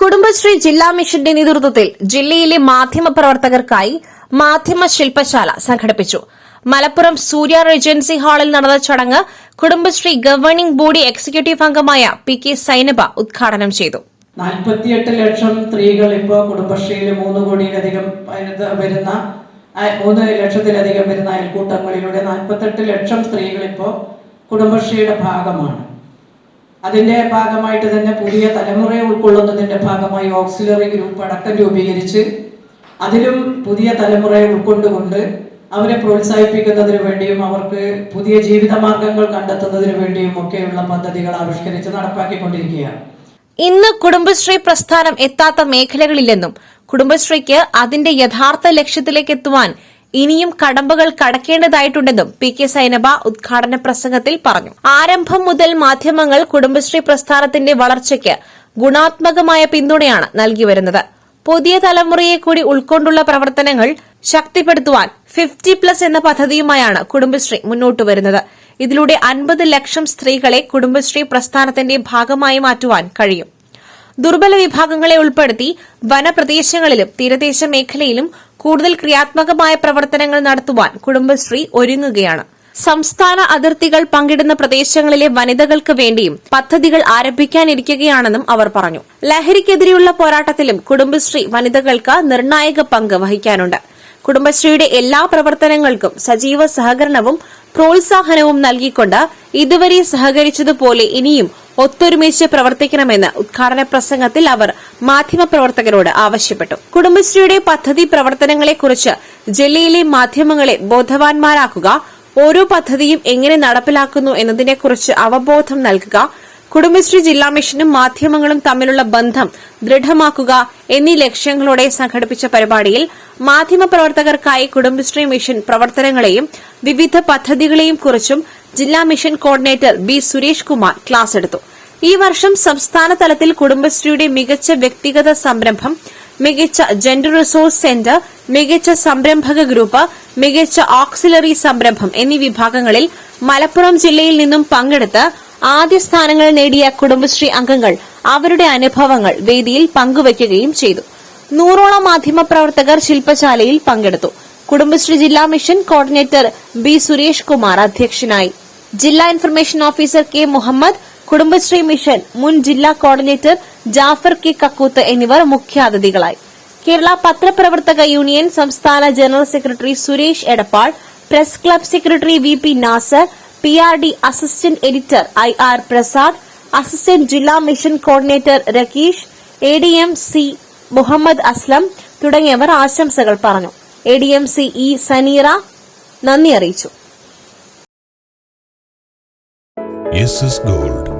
കുടുംബശ്രീ ജില്ലാ മിഷന്റെ നേതൃത്വത്തിൽ ജില്ലയിലെ മാധ്യമ പ്രവർത്തകർക്കായി മാധ്യമ ശില്പശാല സംഘടിപ്പിച്ചു. മലപ്പുറം സൂര്യ റെജൻസി ഹാളിൽ നടന്ന ചടങ്ങ് കുടുംബശ്രീ ഗവേണിംഗ് ബോഡി എക്സിക്യൂട്ടീവ് അംഗമായ പി കെ സൈനബ ഉദ്ഘാടനം ചെയ്തു. നാൽപ്പത്തിയെട്ട് ലക്ഷം സ്ത്രീകൾ ഇപ്പോൾ കുടുംബശ്രീയിൽ മൂന്ന് കോടിയിലധികം വരുന്ന മൂന്ന് ലക്ഷത്തിലധികം വരുന്ന അയൽക്കൂട്ടങ്ങളിലൂടെ നാൽപ്പത്തെട്ട് ലക്ഷം സ്ത്രീകൾ ഇപ്പോൾ കുടുംബശ്രീയുടെ ഭാഗമാണ്. അതിന്റെ ഭാഗമായിട്ട് തന്നെ പുതിയ തലമുറയെ ഉൾക്കൊള്ളുന്നതിന്റെ ഭാഗമായി ഓക്സിലറി ഗ്രൂപ്പ് അടക്കം രൂപീകരിച്ച് അതിലും പുതിയ തലമുറയെ ഉൾക്കൊണ്ടുകൊണ്ട് അവരെ പ്രോത്സാഹിപ്പിക്കുന്നതിന് വേണ്ടിയും അവർക്ക് പുതിയ ജീവിത മാർഗങ്ങൾ കണ്ടെത്തുന്നതിന് വേണ്ടിയും ഒക്കെയുള്ള പദ്ധതികൾ ആവിഷ്കരിച്ച് നടപ്പാക്കിക്കൊണ്ടിരിക്കുകയാണ്. ഇന്ന് കുടുംബശ്രീ പ്രസ്ഥാനം എത്താത്ത മേഖലകളില്ലെന്നും കുടുംബശ്രീക്ക് അതിന്റെ യഥാർത്ഥ ലക്ഷ്യത്തിലേക്ക് എത്തുവാൻ ഇനിയും കടമ്പകൾ കടക്കേണ്ടതായിട്ടുണ്ടെന്നും പി കെ സൈനബ ഉദ്ഘാടന പ്രസംഗത്തിൽ പറഞ്ഞു. ആരംഭം മുതൽ മാധ്യമങ്ങൾ കുടുംബശ്രീ പ്രസ്ഥാനത്തിന്റെ വളർച്ചയ്ക്ക് ഗുണാത്മകമായ പിന്തുണയാണ് നൽകി വരുന്നത്. പുതിയ തലമുറയെ കൂടി ഉൾക്കൊണ്ടുള്ള പ്രവർത്തനങ്ങൾ ശക്തിപ്പെടുത്തുവാൻ ഫിഫ്റ്റി പ്ലസ് എന്ന പദ്ധതിയുമായാണ് കുടുംബശ്രീ മുന്നോട്ട് വരുന്നത്. ഇതിലൂടെ അൻപത് ലക്ഷം സ്ത്രീകളെ കുടുംബശ്രീ പ്രസ്ഥാനത്തിന്റെ ഭാഗമായി മാറ്റുവാൻ കഴിയും. ദുർബല വിഭാഗങ്ങളെ ഉൾപ്പെടുത്തി വനപ്രദേശങ്ങളിലും തീരദേശ മേഖലയിലും കൂടുതൽ ക്രിയാത്മകമായ പ്രവർത്തനങ്ങൾ നടത്തുവാൻ കുടുംബശ്രീ ഒരുങ്ങുകയാണ്. സംസ്ഥാന അതിർത്തികൾ പങ്കിടുന്ന പ്രദേശങ്ങളിലെ വനിതകൾക്ക് വേണ്ടിയും പദ്ധതികൾ ആരംഭിക്കാനിരിക്കുകയാണെന്നും അവർ പറഞ്ഞു. ലഹരിക്കെതിരെയുള്ള പോരാട്ടത്തിലും കുടുംബശ്രീ വനിതകൾക്ക് നിർണായക പങ്ക് വഹിക്കാനുണ്ട്. കുടുംബശ്രീയുടെ എല്ലാ പ്രവർത്തനങ്ങൾക്കും സജീവ സഹകരണവും പ്രോത്സാഹനവും നൽകിക്കൊണ്ട് ഇതുവരെ സഹകരിച്ചതുപോലെ ഇനിയും ഒത്തൊരുമിച്ച് പ്രവർത്തിക്കണമെന്ന് ഉദ്ഘാടന പ്രസംഗത്തിൽ അവർ മാധ്യമപ്രവർത്തകരോട് ആവശ്യപ്പെട്ടു. കുടുംബശ്രീയുടെ പദ്ധതി പ്രവർത്തനങ്ങളെക്കുറിച്ച് ജില്ലയിലെ മാധ്യമങ്ങളെ ബോധവാന്മാരാക്കുക ഓരോ പദ്ധതിയും എങ്ങനെ നടപ്പിലാക്കുന്നു എന്നതിനെക്കുറിച്ച് അവബോധം നൽകുക കുടുംബശ്രീ ജില്ലാ മിഷനും മാധ്യമങ്ങളും തമ്മിലുള്ള ബന്ധം ദൃഢമാക്കുക എന്നീ ലക്ഷ്യങ്ങളോടെ സംഘടിപ്പിച്ച പരിപാടിയിൽ മാധ്യമപ്രവർത്തകർക്കായി കുടുംബശ്രീ മിഷൻ പ്രവർത്തനങ്ങളെയും വിവിധ പദ്ധതികളെയും കുറിച്ചും ജില്ലാ mission coordinator B Suresh Kumar class എടുത്തു. ഈ വർഷം സംസ്ഥാന തലത്തിൽ കുടുംബശ്രീയുടെ മികച്ച വ്യക്തിഗത സംരംഭം മികച്ച ജെൻഡർ റിസോഴ്സ് സെന്റർ മികച്ച സംരംഭക ഗ്രൂപ്പ് മികച്ച ഓക്സിലറി സംരംഭം എന്നീ വിഭാഗങ്ങളിൽ മലപ്പുറം ജില്ലയിൽ നിന്നും പങ്കെടുത്ത് ആദ്യ സ്ഥാനങ്ങൾ നേടിയ കുടുംബശ്രീ അംഗങ്ങൾ അവരുടെ അനുഭവങ്ങൾ വേദിയിൽ പങ്കുവയ്ക്കുകയും ചെയ്തു. നൂറോളം മാധ്യമപ്രവർത്തകർ ശില്പശാലയിൽ പങ്കെടുത്തു. കുടുംബശ്രീ ജില്ലാ mission coordinator B Suresh Kumar അധ്യക്ഷനായി. ജില്ലാ information officer K Muhammad Kudumbashree mission മുൻ ജില്ലാ കോർഡിനേറ്റർ ജാഫർ കെ കക്കൂത്ത് എന്നിവർ മുഖ്യാതിഥികളായി. കേരള പത്രപ്രവർത്തക യൂണിയൻ സംസ്ഥാന general secretary Suresh Edappal press club secretary V P Nasar P R D assistant editor I R Prasad assistant ജില്ലാ mission coordinator Rakeesh A D M C Muhammad Aslam തുടങ്ങിയവർ ആശംസകൾ പറഞ്ഞു. A D M C E Saneera നന്ദി അറിയിച്ചു. Gold